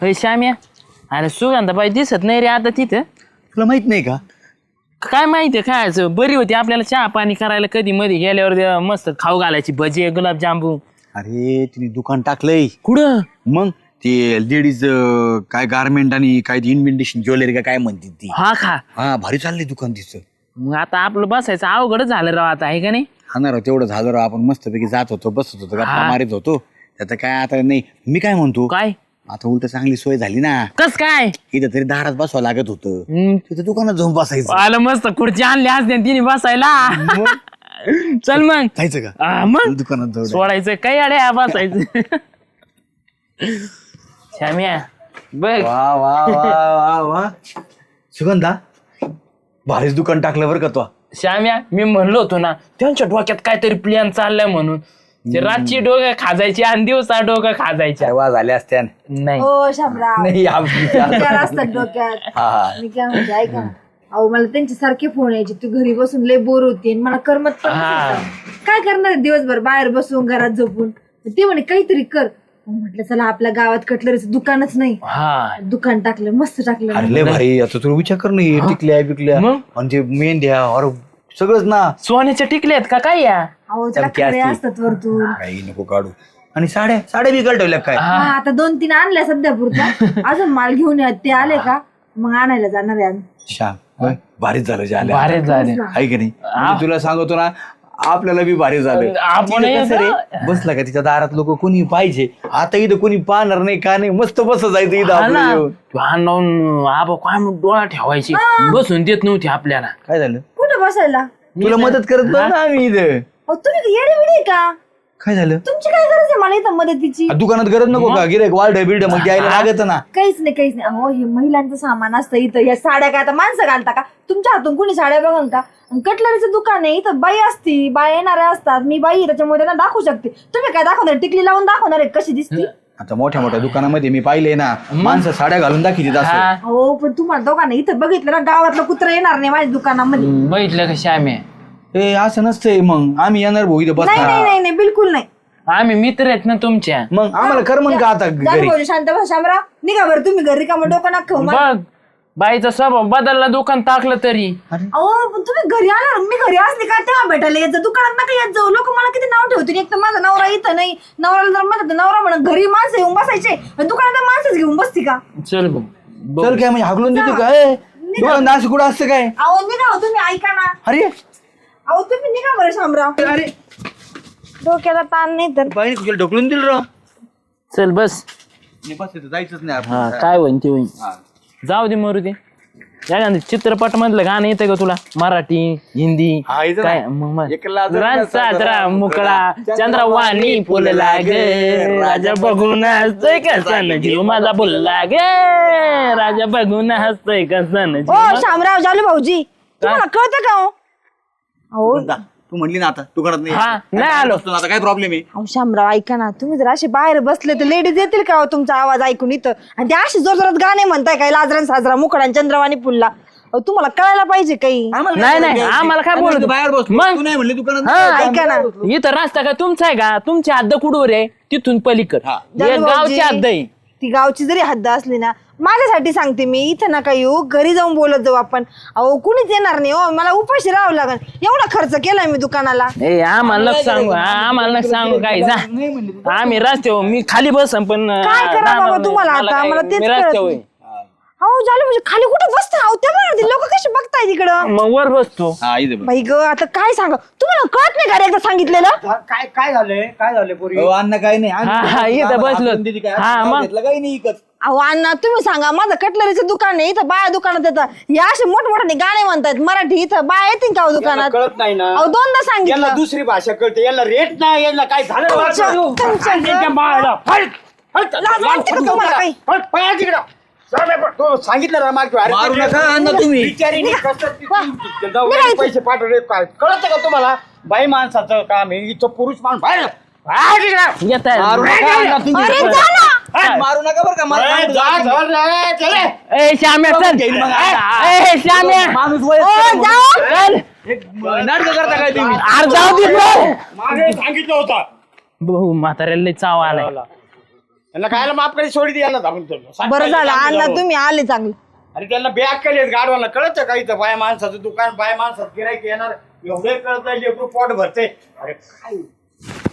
होय श्याम्या. अरे सुगंधाबाई दिसत नाही रे आता तिथं. तुला माहीत नाही का? काय माहितीये खायचं बरी होती आपल्याला चहा पाणी करायला कधी मध्ये गेल्यावर ते मस्त खाऊ घालायची भजी गुलाबजांबू अरे तिने दुकान टाकलंय. कुठं? मग ते लेडीज काय गारमेंट आणि काय इन्व्हेंटेशन ज्वेलरी का काय म्हणते ती. हा खा हा भारी चाललंय दुकान तिचं. मग आता आपलं बसायचं अवघड झालं राव आता आहे का नाही? राव, तेवढं झालं राव. आपण मस्तपैकी जात होतो बसत होतो गप्पा. मारित होतो. त्याचं काय आता नाही. मी काय म्हणतो? काय? आता उलट चांगली सोय झाली ना. कस काय? इथं तरी दारात बसवा लागत होतं. हम्म, तिथं दुकानात जाऊन बसायचं. आलं मस्त खुर्ची आणली असते तिने बसायला. चल मग. जायचं का? हा, मग. दुकानात जाऊ सोडायचं काही अडे बसायचं. श्याम्या बघ. वा वा वा वा वा. सुगंधा भारीच दुकान टाकलं बरं का तो. श्याम्या मी म्हणलो होतो ना त्यांच्या डोक्यात काहीतरी प्लॅन चाललाय म्हणून. ते रातची डोकं खाजायची आणि दिवसा डोकं खाजायच्या वा झाले असत्या नाही. हो शामराव. नाही आमच्या- विचार. असतात डोक्यात. हा हा. मी काय म्हणते ऐका ना. अहो मला त्यांचे सारखे फोन यायचे. तू घरी बसून लय बोर होती आणि मला करमत पण हा. नव्हतं. काय करणार आहे दिवसभर? बाहेर बसून घरात झोपून. ते म्हणे काहीतरी कर. मग म्हटलं चला आपल्या गावात कटलरीचं दुकानच नाही. हा. दुकान टाकलं मस्त टाकलं. अरे लय भारी. आता तुला विचार कर ना हे टिकल्या बिकल्या. मग? म्हणजे मेंढ्या अरे सगळंच ना. सोन्याच्या टिकल्यात का? काय या? अहो त्याला चमकी खडे असते. असतात वरतून. काही नको काढू. आणि साड्या साड्या बिकल ठेवल्या काय? हा. आता दोन तीन आणल्या सध्या पुरता अजून माल घेऊन या ते आले का? मग आणायला जाणार आहे आम्ही. श्याम? भारीच झालं जे आल्या. भारी झाले. आहे की नाही? तुला सांगतो ना आपल्याला बी भारी झालं. आपण तिथं कसं रे, बसला का तिच्या दारात लोक कोणी पाहिजे? आता इथं कोणी पाहणार नाही का नाही? मस्त बस जायचं इथं आपलं ना. येऊन. तू लावून आबा काय म्हणून डोळा ठेवायची? बसून देत नव्हती आपल्याला. काय झालं? कुठं बसायला? तुला मदत करत ना आम्ही इथं. अहो तुम्ही येडे बिडे का? काय झालं? तुमची काय गरज आहे मला इथं मदतीची? आ, दुकानात गरज नको का? गिरेक वाढ बिल्ड मग द्यायला लागत ना. काहीच नाही काहीच नाही. अहो हे महिलांचं सामान असतं इथं. या साड्या काय आता माणसं घालता का? तुमच्या हातून कोणी साड्या बघन का? आणि कटलरीचं दुकान आहे इथं. बाई असती बाई येणाऱ्या असतात. मी बाई आहे, त्याच्यामुळे त्यांना दाखवू शकते. तुम्ही काय दाखवणार? टिकली लावून दाखवणार आहे? कशी दिसती? आता मोठ्या मोठ्या दुकानामध्ये मी पाहिले ना माणसं साड्या घालून असं. हा. पण तुम्हाला दोघांना इथं बघितलं ना गावातलं कुत्र येणार नाही माझ्या दुकानामध्ये. बघितलं का श्याम्या ए असं नसतंय मग. आम्ही येणार भाऊ इथं नाही नाही बसणार नाही नाही बिलकुल नाही. आम्ही मित्र आहेत ना तुमच्या. मग आम्हाला कर मग का आता जा घरी. भाऊजी, शांत बसा शामराव. निघा बरं तुम्ही घरी का मग डोकं नाक खाऊ मला. बघ बाईचा स्वभाव बदलला दुकान टाकलं तरी. अहो पण तुम्ही घरी आला मी घरी असले का तेव्हा भेटायला यायचं दुकानात नका येत जाऊ. लोक मला किती नाव ठेवतील? एक तर इथं नाही. नवऱ्याला जर म्हणत नवरा म्हणत घरी माणसं येऊन बसायचे आणि दुकानात माणसंच घेऊन बसती का? चल बघ. चल काय म्हणजे हाकलून देतो काय दुकान असं कुठं असतं काय? अहो निघा हो तुम्ही ऐका ना. अरे. अहो तुम्ही निघा बरं शामराव. अरे. डोक्याला ताण नाही तर. बाईने तुझ्या ढकलून दिलं राव. चल बस. जायचंच नाही हा आपण. काय होईन ते होईन. जाऊ दे मरू दे चित्रपट मधलं गाणं येतं का तुला? मराठी हिंदी हा, येतं ना. काय मग मग. एक लाजरा रान साजरा साजरा मुकळा चंद्रवाणी फुलला ग राजा बघून हसतोय कसा न जीव माझा बोलला ग राजा बघून हसतोय कसा न जीव ओ शामराव जालू भाऊजी तुम्हाला कळतं का हो? अहो तू म्हणली ना आता दुकानात नाही हा, यायचं. नाही आलो. बसतो ना, आता काय प्रॉब्लेम आहे अहो शामराव ऐका ना तुम्ही जर असे बाहेर बसले तर लेडीज येतील का हो तुमचा आवाज ऐकून इथं आणि ते असे जोर जोरात गाणे म्हणताय काय लाजरान साजरा मुकडान चंद्रवाणी फुलला अहो, तुम्हाला कळायला पाहिजे काही आम्हाला नाही, काय नाही, करायचं? आम्हाला काय आम्ही बोलत? इथं बाहेर बसलो मग? तू नाही म्हणली दुकानात हा, काय ऐका ना. इथं रस्ता का तुमचा आहे का तुमची हद्द कुडवर आहे तिथून पलीकड हा. हे जालू गावची भाऊजी, हद्द आहे ती गावची जरी हद्द असली ना माझ्यासाठी सांगते मी इथं नका येऊ. घरी जाऊन बोलत जाऊ आपण. अहो कुणीच येणार नाही हो. मला उपाशी राहावं लागेल. एवढा खर्च केलाय मी दुकानाला. ए आम्हाला नको सांगू. आ- आम्हाला नको सांगू काय जा. आम्ही रस्त्यावर मी खाली बसन पण काय करा बाबा. तुम्हाला आता? मला तेच कळत नाही. अहो झालं म्हणजे खाली कुठं बसता अहो त्या लोक कसे बघताय तिकडं. मग वर बसतो. हा इथे. बाई ग आता काय सांग? तुम्हाला कळत नाही का रे एकदा सांगितलेलं? काय काय झालंय? काय झालंय पोरी? अहो, अण्णा काही नाही. हा, हा, आम्ही- इथं बसलो. हाकलून दिली काय? हा, आम्ही मग. घेतलं काही नाही इकत. अहो अण्णा तुम्ही सांगा माझं कटलरीचं दुकान आहे इथं बाया दुकानात येतात. या असे मोठमोठे गाणे म्हणतात मराठी इथं बाया येतील का हो यांना दुकानात? कळत नाही ना. अहो दोनदा यांना सांगितलं दुसरी भाषा कळते. यांना रेट नाही यांना काय झालं? तुमच्या- तुमच्या- आणि त्यांच्या बाळाला, हट, हट, लाज वाटते का तुम्हाला काही? हट, पळा तिकडं. तो सांगितलं ना मागच्या अरे मारू नका अण्णा तुम्ही. बिचारीने कसं ती- वा. ती- जाऊ. पैसे पाठवले काय कळत का तुम्हाला बाई माणसाचं काम आहे इथं पुरुष माणूस बाहेर. येत. मारू नका अण्णा तुम्ही. अरे जा ना हट. मारू नका बरं का मला ए, सांगतो जा, तुम्ही. जा, जा, चले. ए श्याम्या चल घेईन मग आता. ए श्याम्या माणूस ओ वयस्कर म्हणून. जा चल एक नाटक करता काय तुम्ही अरे जाऊ दे रे. मागे सांगितलं होतं भाऊ म्हाताऱ्याला लय चाव आलाय त्यांना खायला माफ करी सोडी द्यायला धावून बरं झालं झालं. तुम्ही आले चांगले. अरे त्यांना बॅग केली गाडवाला कळतं का इथं बाय माणसाचं दुकान बाय माणसात गिरायक येणार? एवढे कळत लेकरू पोट भरते अरे काय?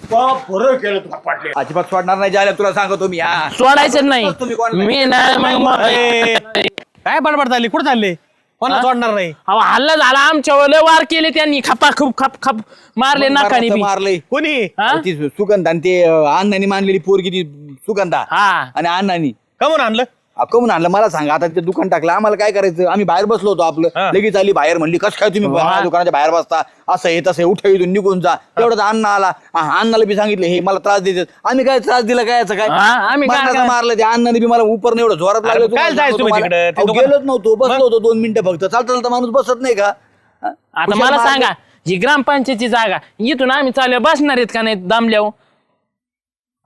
बरं केलं तुला पाटले? अजिबात सोडणार नाही जायला तुला सांगतो मी हा. सोडायचं नाही. तुम्ही मी नाही मग मग- काय बडबड चालली कुठं चालले? कोणाला सोडणार नाही? अहो हल्ला झाला. आमच्यावर लय वार केले त्यांनी. खपा खप खप खप मारले नाकाने बी. मारले. कोणी? हा? ती सुगंधा आणि ते अं, अण्णांनी मानलेली पोरगी ती सुगंधा हा. आणि अण्णांनी. कमून आणलं? कमून आणलं मला सांगा आता ते दुकान टाकलं आम्हाला काय करायचं? आम्ही बाहेर बसलो होतो आपलं. हा. लगेच आली बाहेर म्हणली कसं काय तुम्ही दुकानाच्या बाहेर बसता? असं हे तसं उठा इथून निघून जा. तेवढं अण्णा आला. हा, अण्णाला बी सांगितलं हे मला त्रास देतात. आम्ही काय त्रास दिला काय याचं काय? हा, आम्ही काय- मारलं ते अण्णाने बी मला उपर एवढं जोरात अरे, लागलं काय तुम्हाला जायचं सांगतो तुम्ही मला. तिकडं? ते अहो, दुकान- गेलोच नव्हतो बसलो होतो दोन मिनिटं फक्त. चालता चालता माणूस बसत नाही का? हा? आता हुशार मला सांगा ही ग्रामपंचायतची जागा इथून आम्ही चालू बसणार आहेत का नाही दमल्यावर?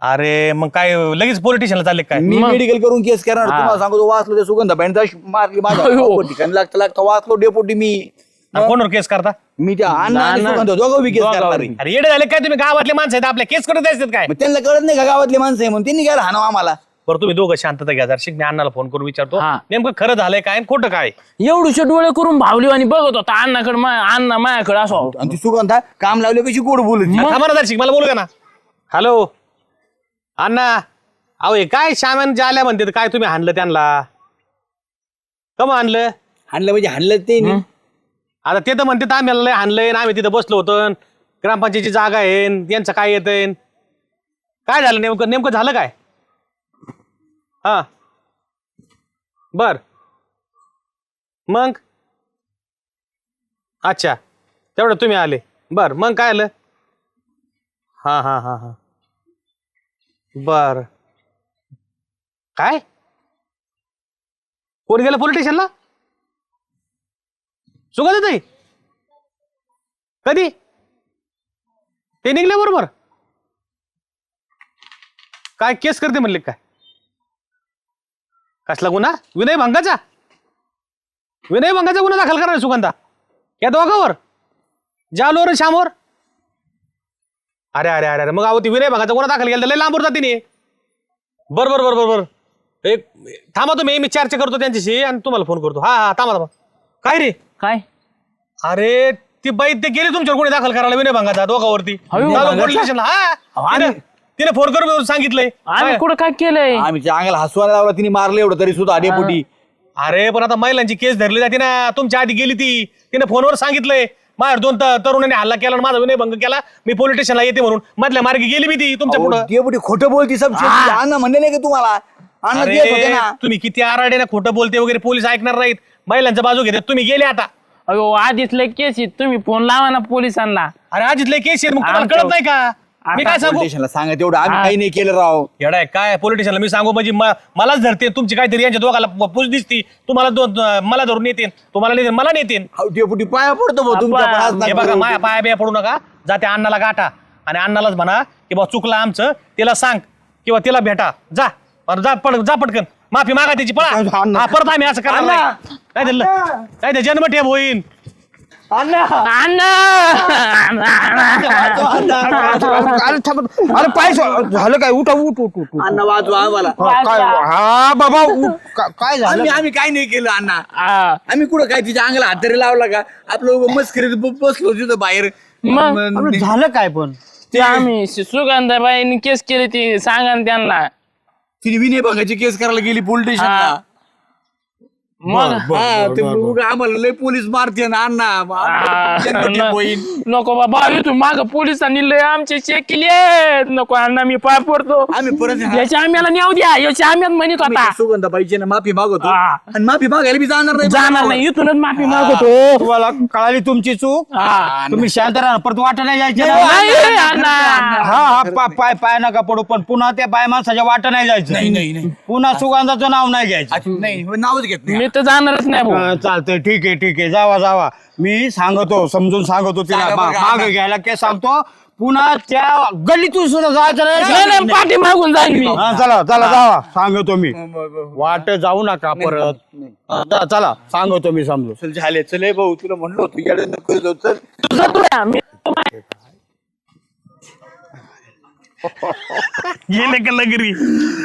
अरे मग काय लगेच पोलिटिशियनला चालले काय? मी मग- मेडिकल करून केस करणार. हा. तुम्हाला सांगतो वाचलो ते सुगंधा बँड मारली माझ्या अयो. अहो, ठिकाणी लागतं लागतं वाचलो डेपोटी मी. आणि कोणावर केस करता? मी त्या अण्णा आणि अण्णा. सुगंधा दोघं बी केस करणार. आहे. अरे येडे झाले काय तुम्ही? गावातले माणसं आहेत आपल्या केस करत असतात काय? मग त्यांना कळत नाही का गावातले माणसं आहे म्हणून? त्यांनी घ्यायला हाणं आम्हाला. बरं तुम्ही दोघं शांतता घ्या जरा. मी अण्णाला फोन करून विचारतो. हा. नेमकं खरं झालंय काय आणि खोटं काय? एवढूशे डोळे करून भावली आणि बघत होता. अण्णाकडे अण्णा माझ्याकडे असो आणि ती सुगंधा काम लावले कशी गोड बोलत? मग? थांबा ना मला बोलू का ना? हॅलो अण्णा अहो हे काय श्यामन जे आल्या म्हणते काय तुम्ही हाणलं त्यांना? कम आणलं हाणलं म्हणजे हाणलं ते नाही. आता ते तर म्हणते आम्ही लय हाणलंय आणि आम्ही तिथं बसलो होतो ग्रामपंचायतीची जागा आहे न यांचं काय येतंय न. काय झालं नेमकं? नेमकं झालं काय? हा. बर. मग? अच्छा. तेवढं तुम्ही आले. बर. मग काय आलं? हा हा हा हा. बर. काय? कोण गेलं पोलीस स्टेशनला सुगंध ताई कधी? ते निघले बरोबर. काय केस करते म्हणले काय? कसला गुन्हा? विनय भंगाचा? विनय भंगाचा गुन्हा दाखल करा सुगंधा? या दोघावर? जालोर श्यामवर अरे अरे अरे अरे. मग अहो ती विनय भंगाचा गुन्हा दाखल केला तर लय लांबवर जाते बर बर बर बर बर. एक थांबा तुम्ही मी चर्चा करतो त्यांच्याशी आणि तुम्हाला फोन करतो. हा हा थांबा थांबा. काय रे? काय? अरे ती बाई ते गेली तुमच्यावर कोणी दाखल करायला विनय भंगाचा दोघावरती. अयो, चालू भंगाचा? पोलीस स्टेशनला. हा तिने तिने फोन करून सांगितलंय. आम्ही कुठं काय केलंय? आम्ही अंगाला हसवायला लावला तिने मारलं एवढं तरी सुद्धा डेपोटी. अरे पण आता महिलांची केस धरली जाते ना. तुमच्या आधी गेली ती. तिने फोनवर सांगितलंय. माझ्यावर दोन त- तरुणांनी हल्ला केला आणि माझा विनयभंग केला. मी पोलीस स्टेशनला येते म्हणून. मधल्या मार्गी गेली मी ती तुमच्या पुढं. डेपोटी खोटं बोलती सब अण्णा म्हणले नाही का तुम्हाला? अण्णा देत होते अरे ना. तुम्ही किती आराडे ना खोटं बोलते वगैरे पोलीस ऐकणार नाहीत. महिलांचा बाजू घेते तुम्ही गेले आता. अयो आधीच लय केस आहेत. तुम्ही फोन लावा ना पोलिसांना अरे आज इथले केस आहेत, मग तुम्हाला आमच्या- कळत नाही का? मी काय सांगू? स्टेशनला सांगा तेवढं. आम्ही. काही नाही केलं राव. येडाय काय पोलिटिशियनला मी सांगू म्हणजे म- मलाच धरते. तुमची काहीतरी यांच्या दोघाला पूज दिसती. तुम्हाला दोन मला धरून येतील तुम्हाला नेतील मला हाव, डेपुटी पाया पडतो भाऊ तुमच्या पण आज हे नका बघा करू. माया पाया बिया पडू नका. जाते अण्णाला गाठा. आणि अण्णालाच म्हणा की बा चुकलं आमचं तिला सांग. किंवा तिला भेटा. जा. बरं, जा पड जा पटकन. माफी मागा त्याची पळा. अण्णा. हा, परत आम्ही असं करणार नाही. अण्णा. काय दिलं काय ते जन्म ठेव अरे थांब अरे पाय सो- झालं काय? उठा उठ उठ उठ अण्णा वाचवा आम्हाला. काय हा बाबा उठ. का- काय झालं? आम्ही आम्ही काही नाही केलं अण्णा. आम्ही कुठं काय तिच्या अंगाला हात तरी लावला का? आपलं उगाच मस्करीत ब- बसलो तिथं बाहेर. मग? अरे झालं काय पण? ते आम्ही सुगंधाबाईंनी केस केली ती सांगा ना त्यांना. तिने विनय बघायची केस करायला गेली पोलीस. स्टेशनला. मग हा ते आम्हाला लय पोलीस मारते ना अण्णा. आ, जन्मठेप होईल. नको बाबा इथून माग पोलिसांनी लय आमचे चेक केले नको अण्णा मी पाय पडतो. आम्ही परत याच्या आम्हाला नेऊ द्या. याच्या आम्हाला म्हणत आम्ही होता. त्या सुगंधाबाईची ना माफी मागवतो. हा. आणि माफी मागायला बी जाणार नाही जाणार नाही इथूनच माफी मागवतो. तुम्हाला कळाली तुमची चूक? हा. तुम्ही शांत राहा परत वाटा नाही. जायचं ना. नाही अण्णा. हा हा पा- पाय पाय नका पडू पण पुन्हा त्या बाय माणसाच्या वाट नाही जायचं. नाही नाही नाही. पुन्हा सुगंधाचं नाव नाही घ्यायचं. अच्छा, नाही नावच घेत नाही. मी तर जाणारच नाही भाऊ. हा, चालतंय ठीक आहे ठीक आहे. जावा जावा. मी सांगतो समजून सांगतो तिला. सांगा बरं का, माग. घ्यायला काय सांगतो? पुन्हा त्या गल्लीतून सुद्धा जायचं नाही. नाही नाही पाठी मागून जाईल मी. हा, चला चला जावा. सांगतो मी. वाट जाऊ नका परत. हा, चला सांगतो मी समजू चल झाले चल भाऊ तुला म्हणलो होतो येडं नको जाऊ चल. तुझं तू या, मी गेले का लगरी.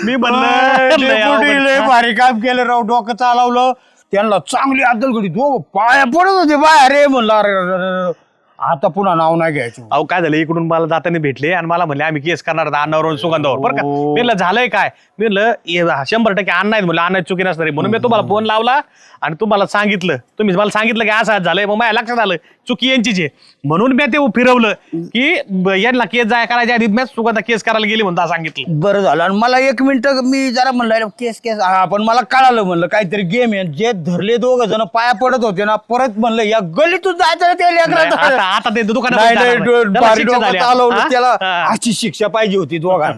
मी लय डेपुटी, लय म्हणलं भारी काम केलं राव डोकं चालवलं. त्यांना चांगली अद्दल घडी. दो पाया पडत होते बाहेर. रे म्हणलं अरे अरे, अरे, अरे. आता पुन्हा नाव नाही घ्यायचं. अहो काय झालं? इकडून मला जाताना भेटले आणि मला म्हणले आम्ही केस करणार आहोत अण्णावर आणि सुगंधावर. बरं का? मी म्हणलं झालंय काय? मी म्हणलं हे शंभर टक्के अण्णा आहेत. म्हणलं अण्णा चुकी नसणार आहे. म्हणून मी तुम्हाला फोन लावला आणि तुम्हाला सांगितलं. तुम्ही मला सांगितलं की असं झालंय. मग माझ्या लक्षात आलं चुकी यांचीच आहे. म्हणून मी ते फिरवलं की ब- यांना केस जाय करायच्या आधी मी सुगंधा केस करायला गेली म्हणता सांगितलं. बरं झालं. आणि मला एक मिनिट मी जरा म्हणलं अरे केस केस. हा पण मला कळालं म्हणलं काहीतरी गेम आहे. जे धरले दोघ जण पाया पडत होते ना परत म्हणलं या गलीतून जायचं रे त्या नाही, आता लेकराचं. आता ते दुकानात नाही. त्याला भारी शिक्षा डोकं झाली. चालवलं? त्याला. अशी शिक्षा पाहिजे होती दोघांना